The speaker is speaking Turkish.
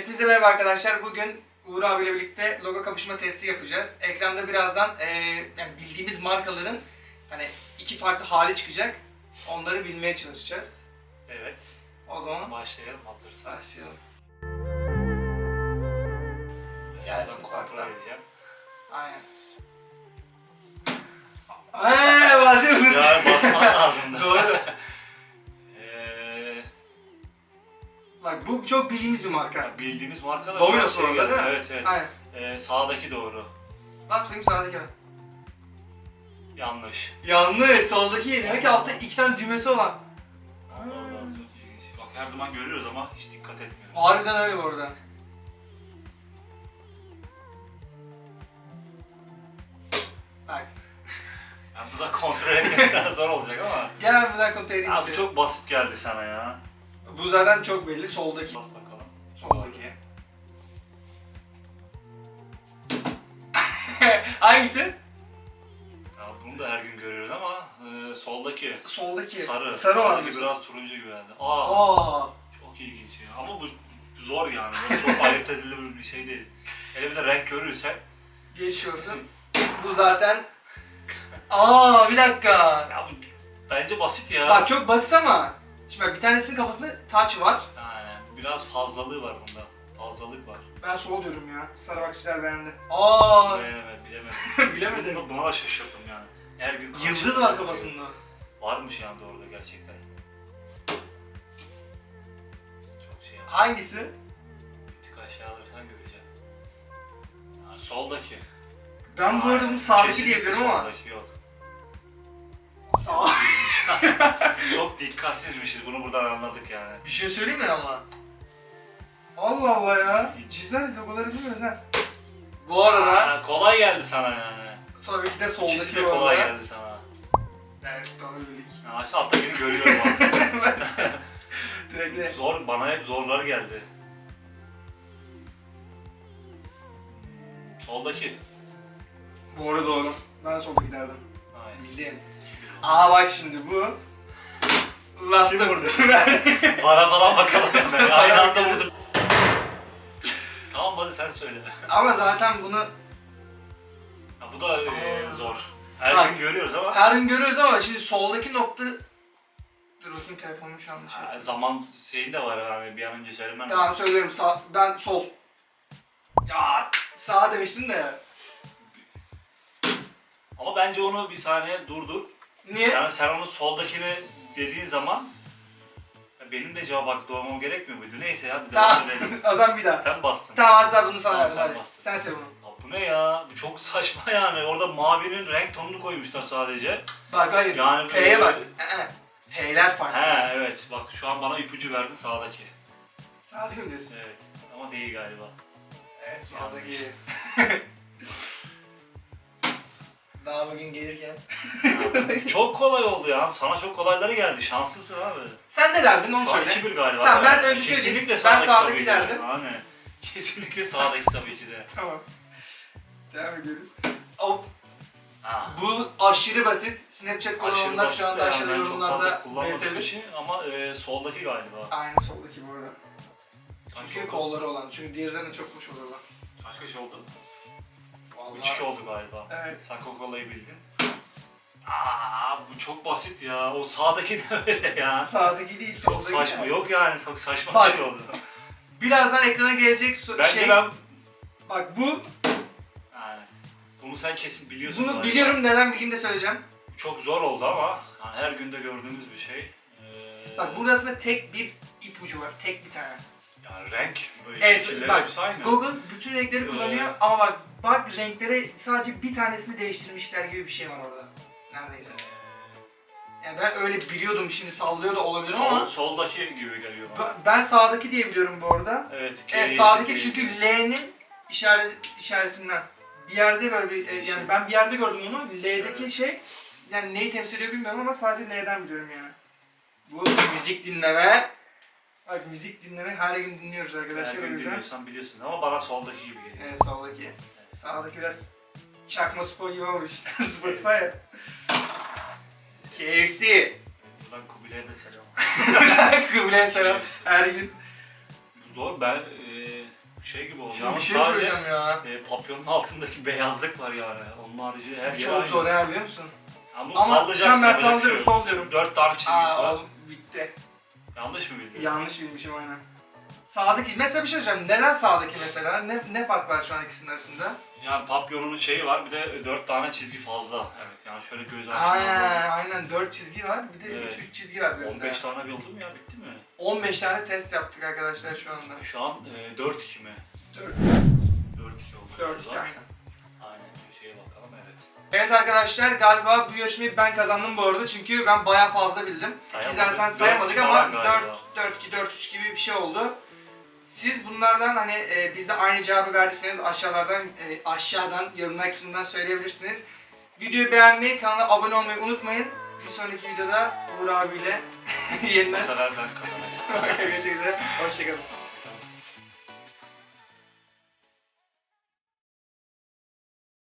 Hepinize merhaba arkadaşlar. Bugün Uğur abiyle birlikte logo kapışma testi yapacağız. Ekranda birazdan eee, yani bildiğimiz markaların hani iki farklı hali çıkacak. Onları bilmeye çalışacağız. Evet. O zaman Başlayalım hazırsan. başlayalım. Gelsin edeceğim. Aynen. Eee başlayalım. Çok bildiğimiz bir marka. bildiğimiz markalar. Domino's şey orada değil mi? Evet evet. Aynen. Ee, sağdaki doğru. Bas bakayım sağdaki var. Yanlış. Yanlış. Soldaki demek ki altta iki tane düğmesi olan. Allah Allah. Bak her zaman görüyoruz ama hiç dikkat etmiyoruz. Harbiden öyle bu arada. Bak. Yani bu da kontrol etmek biraz zor olacak ama. Gel buradan kontrol edeyim bu seni. çok basit geldi sana ya. Bu zaten çok belli. Soldaki. Bas bakalım. Soldaki. Hangisi? Ya bunu da her gün görüyoruz ama e, soldaki. Soldaki. Sarı. Sarı olan diyorsun. biraz turuncu gibi geldi. Aa, Aa. çok ilginç ya. Ama bu zor yani. Böyle çok ayırt edilir bir şey değil. Hele bir de renk görürsen Geçiyorsun. Bu zaten... Aa bir dakika. ya bu bence basit ya. Bak çok basit ama. Şimdi bak bir tanesinin kafasında taç var. Yani biraz fazlalığı var bunda. Fazlalık var. Ben sol diyorum ya. Starbucks'çiler beğendi. Aa. Beğenemedim, bilemedim. Bilemedim. Bunda, buna da şaşırdım yani. Her gün Yıldız var kafasında. Varmış yani orada gerçekten. Çok şey ama Hangisi? bir tık aşağı alırsan göreceğim. Yani soldaki. Ben bu arada bunu Aynen, sağdaki diyebilirim ama. Soldaki. Çok dikkatsizmişiz bunu buradan anladık yani. Bir şey söyleyeyim mi ama? Allah Allah ya. Hiç. Güzel logoları bilmiyoruz ha. Bu arada Aa, kolay geldi sana yani. tabii ki de İkisi soldaki de kolay logolar. geldi sana. Evet doğru bildik. Ya aşağı alttakini görüyorum artık. Direkt de. Zor, bana hep zorlar geldi. Soldaki. Bu arada doğru. Ben soldaki derdim. Aynen. Bildin. Aa bak şimdi bu. Last'ı vurdu. Para falan bakalım yani. Aynı anda vurdum. tamam hadi sen söyle. ama zaten bunu Ya bu da e, zor. Her Bak. gün görüyoruz ama her gün görüyoruz ama şimdi soldaki nokta... Dur bakayım telefonum şu an şey. Ha, zaman şeyin de var yani bir an önce söylemen lazım. Tamam söylüyorum sağ, ben sol. Ya sağ demiştim de. Ama bence onu bir saniye durdur. Niye? Yani sen onu soldakini dediğin zaman ya benim de cevap hakkı doğmam gerekmiyor muydu? Neyse hadi Tamam. devam edelim. o zaman bir daha. Sen bastın. Tamam hatta bunu sana Tamam, verdim sen hadi. bastın. Sen söyle bunu. Ya bu ne ya? Bu çok saçma yani. Orada mavinin renk tonunu koymuşlar sadece. Bak hayır. Yani F'ye böyle- bak. Ee, F'ler farklı. He evet. Bak şu an bana ipucu verdin sağdaki. Sağdaki mi diyorsun? Evet. Ama değil galiba. Evet sağdaki. Daha bugün gelirken. Çok kolay oldu ya. Sana çok kolayları geldi. Şanslısın abi. Sen ne derdin onu Şu an söyle. 2-1 galiba. Tamam, ben önce söyleyeyim. Kesinlikle Ben sağdaki, sağdaki tabii ki. derdim. Aynen. Kesinlikle sağdaki tabii ki de. Tamam. Devam ediyoruz. O, Ha. bu aşırı basit. Snapchat kullananlar şu anda aşağıda yorumlarda belirtebilir. için ama e, soldaki galiba. Aynen soldaki bu arada. Çünkü kolları olan. Çünkü diğerlerine çok hoş oluyorlar. Kaç kaç oldu? Vallahi. 3-2 oldu galiba. Evet. Sen Coca-Cola'yı bildin. Aa bu çok basit ya. O sağdaki de öyle ya. Sağdaki değil, Çok soldaki. saçma. Yok yani çok saçma Bak. bir şey oldu. Birazdan ekrana gelecek so- Bence şey. ben Bak bu, yani bunu sen kesin biliyorsun. bunu galiba. biliyorum neden bildiğimi de söyleyeceğim. Çok zor oldu ama yani her günde gördüğümüz bir şey. Ee, Bak burada aslında tek bir ipucu var. Tek bir tane. Yani renk, böyle Evet bak hepsi aynı. Google bütün renkleri kullanıyor Ee. ama bak bak renklere sadece bir tanesini değiştirmişler gibi bir şey var orada. Neredeyse. Ee, Yani ben öyle biliyordum şimdi sallıyor da olabilir sol, ama soldaki gibi geliyor bana. ben- sağdaki diye biliyorum bu arada. Evet. G sağdaki çünkü L'nin işaret işaretinden bir yerde böyle bir e, yani ben bir yerde gördüm onu. L'deki Evet. şey yani neyi temsil ediyor bilmiyorum ama sadece L'den biliyorum yani. Bu müzik dinleme. Bak müzik dinleme her gün dinliyoruz arkadaşlar. Her gün dinliyorsan biliyorsun ama bana soldaki gibi geliyor. Evet sağdaki. Sağdaki biraz çakma spor gibi olmuş. Spotify ya. KFC. Buradan Kubilay'a da selam. Kıble selam. Her gün. Zor ben e, şey gibi oldu. Şimdi bir şey sadece, söyleyeceğim ya. E, papyonun altındaki beyazlık var yani. Onun harici her yer Çok zor ya biliyor musun? Ama Ama sallayacaksın. ben sallıyorum, sallıyorum. Çünkü Dört tane çizgisi Aa, var. oğlum bitti. Yanlış mı bildin? Yanlış bilmişim aynen. Sağdaki, mesela bir şey söyleyeceğim. Neden sağdaki mesela? Ne, ne fark var şu an ikisinin arasında? Yani papyonun şeyi var bir de dört tane çizgi fazla. Evet yani şöyle göz Aa, açısından aynen 4 çizgi var. Bir de 3 Evet. üç çizgi var. bölümde. 15 tane mu ya bitti mi? 15 tane test yaptık arkadaşlar şu anda. Şu an e, 4-2 mi? 4 4-2 oldu. 4 galiba. aynen. Aynen bir şeye bakalım evet. Evet arkadaşlar galiba bu yarışmayı ben kazandım bu arada çünkü ben bayağı fazla bildim. Ki Sayamadık. zaten Dört sayamadık falan ama galiba. 4 4 2 4 3 gibi bir şey oldu. Siz bunlardan hani e, bize aynı cevabı verdiyseniz aşağılardan e, aşağıdan yorumlar kısmından söyleyebilirsiniz. Videoyu beğenmeyi, kanala abone olmayı unutmayın. Bir sonraki videoda Uğur abiyle Bu yeniden sefer ben kazanacağım. görüşmek üzere. Hoşçakalın.